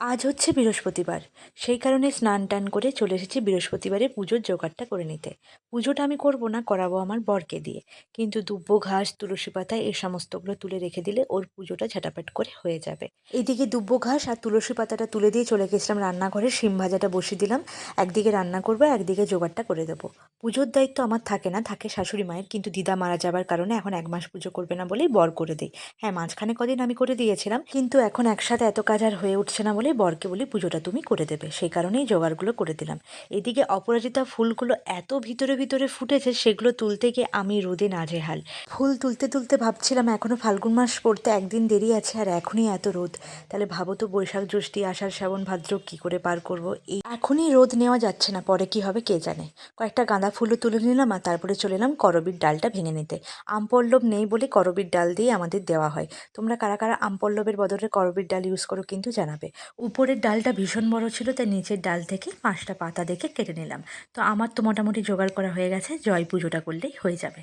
আজ হচ্ছে বৃহস্পতিবার। সেই কারণে স্নান টান করে চলে এসেছি বৃহস্পতিবারে পুজোর জোগাড়টা করে নিতে। পুজোটা আমি করব না, করাবো আমার বরকে দিয়ে। কিন্তু দুব্বো, ঘাস, তুলসী পাতা এই সমস্তগুলো তুলে রেখে দিলে ওর পুজোটা ঝাটাপাট করে হয়ে যাবে। এইদিকে দুব্বো, ঘাস আর তুলসী পাতাটা তুলে দিয়ে চলে গেছিলাম রান্নাঘরে, শিম ভাজাটা বসিয়ে দিলাম। একদিকে রান্না করব, একদিকে জোগাড়টা করে দেবো। পুজোর দায়িত্ব আমার থাকে না, থাকে শাশুড়ি মায়ের। কিন্তু দিদা মারা যাবার কারণে এখন এক মাস পুজো করবে না বলেই বর করে দিই। হ্যাঁ মাঝখানে কদিন আমি করে দিয়েছিলাম। কিন্তু এখন একসাথে এত কাজ আর হয়ে উঠছে না বলে, বরকে বলি পুজোটা তুমি করে দেবে। সেই কারণেই জোগাড়গুলো করে দিলাম। এদিকে অপরাজিতা ফুলগুলো এত ভিতরে ভিতরে ফুটেছে, সেগুলো তুলতে গিয়ে আমি রোদে নাজেহাল। ফুল তুলতে তুলতে ভাবছিলাম এখনও ফাল্গুন মাস পড়তে একদিন দেরি আছে আর এখনই এত রোদ। তাহলে ভাবো তো বৈশাখ জ্যৈষ্ঠী, আষাঢ় শ্রাবণ ভাদ্র কী করে পার করব? এই এখনই রোদ নেওয়া যাচ্ছে না, পরে কি হবে কে জানে? কয়েকটা গাঁদা ফুলও তুলে নিলাম আর তারপরে চলে এলাম করবির ডালটা ভেঙে নিতে। আমপল্লব নেই বলে করবির ডাল দিয়ে আমাদের দেওয়া হয়। তোমরা কারা কারা আমপল্লবের বদলে করবির ডাল ইউজ করো কিন্তু জানাবে। উপরের ডালটা ভীষণ বড় ছিল, তাই নিচের ডাল থেকে পাঁচটা পাতা দেখে কেটে নিলাম। তো আমার তো মোটামুটি জোগাড় করা হয়ে গেছে, জয় পুজোটা করলেই হয়ে যাবে।